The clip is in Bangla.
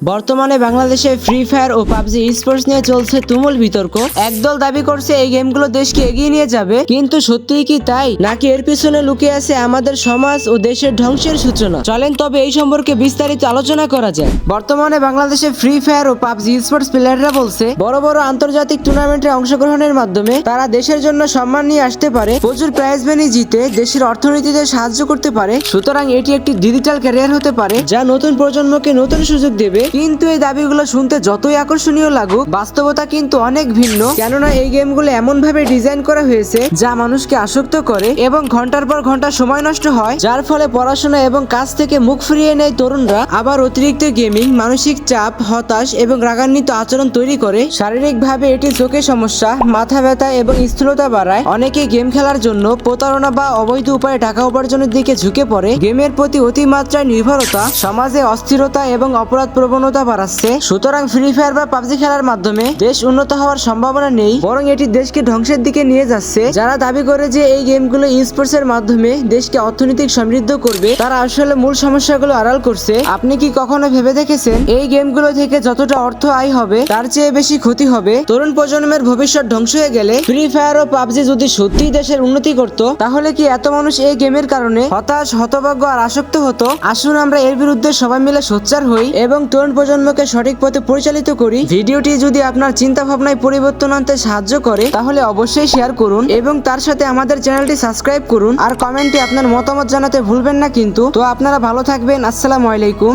বর্তমানে বাংলাদেশে ফ্রি ফায়ার ও পাবজি স্পোর্টস নিয়ে চলছে তুমুল বিতর্ক। একদল দাবি করছে এই গেমগুলো দেশকে এগিয়ে নিয়ে যাবে, কিন্তু সত্যিই কি তাই? নাকি এর পিছনে লুকিয়ে আছে আমাদের সমাজ ও দেশের ধ্বংসের সূচনা? চলেন তবে এই সম্পর্কে বিস্তারিত আলোচনা করা যায় বর্তমানে বাংলাদেশে ফ্রি ফায়ার ও পাবজি স্পোর্টস প্লেয়াররা বলছে, বড় বড় আন্তর্জাতিক টুর্নামেন্টে অংশগ্রহণের মাধ্যমে তারা দেশের জন্য সম্মান নিয়ে আসতে পারে, প্রচুর প্রাইজ মানি জিতে দেশের অর্থনীতিতে সাহায্য করতে পারে, সুতরাং এটি একটি ডিজিটাল ক্যারিয়ার হতে পারে, যা নতুন প্রজন্মকে নতুন সুযোগ দেবে কিন্তু এই দাবিগুলো শুনতে যতই আকর্ষণীয় লাগুক, বাস্তবতা কিন্তু অনেক ভিন্ন। কেননা এই গেমগুলো এমন ভাবে ডিজাইন করা হয়েছে, যা মানুষকে আসক্ত করে এবং ঘণ্টার পর ঘণ্টা সময় নষ্ট হয়, যার ফলে পড়াশোনা এবং কাজ থেকে মুখ ফিরিয়ে নেয় তরুণরা। আবার অতিরিক্ত গেমিং, মানসিক চাপ, হতাশ এবং রাগান্বিত আচরণ তৈরি করে। শারীরিকভাবে এটি চোখের সমস্যা, মাথা ব্যথা এবং স্থূলতা বাড়ায়। অনেকে গেম খেলার জন্য প্রতারণা বা অবৈধ উপায়ে টাকা উপার্জনের দিকে ঝুঁকে পড়ে। গেমের প্রতি অতিমাত্রায় নির্ভরতা, সমাজে অস্থিরতা এবং অপরাধ প্রবণতা বাড়াচ্ছে। সুতরাং ফ্রি ফায়ার বা পাবজি খেলার মাধ্যমে দেশ উন্নত হওয়ার সম্ভাবনা নেই, বরং এটি দেশকে ধ্বংসের দিকে নিয়ে যাচ্ছে। যারা দাবি করে যে এই গেমগুলো স্পোর্টস এর মাধ্যমে দেশকে অর্থনৈতিক সমৃদ্ধ করবে, তারা আসলে মূল সমস্যাগুলো আড়াল করছে। আপনি কি কখনো ভেবে দেখেছেন? এই গেমগুলো থেকে যতটা অর্থ আয় হবে, তার চেয়ে বেশি ক্ষতি হবে। তরুণ প্রজন্মের ভবিষ্যৎ ধ্বংস হয়ে গেলে ফ্রি ফায়ার ও পাবজি যদি সত্যিই দেশের উন্নতি করত, তাহলে কি এত মানুষ এই গেমের কারণে হতাশ, হতভাগ্য আর আসক্ত হতো? আসুন আমরা এর বিরুদ্ধে সবাই মিলে সোচ্চার হই এবং তরুণ প্রজন্মকে সঠিক পথে পরিচালিত করি। ভিডিওটি যদি আপনার চিন্তা ভাবনায় পরিবর্তন আনতে সাহায্য করে, তাহলে অবশ্যই শেয়ার করুন এবং তার সাথে আমাদের চ্যানেলটি সাবস্ক্রাইব করুন। আর কমেন্টে আপনার মতামত জানাতে ভুলবেন না কিন্তু। তো আপনারা ভালো থাকবেন। আসসালামু আলাইকুম।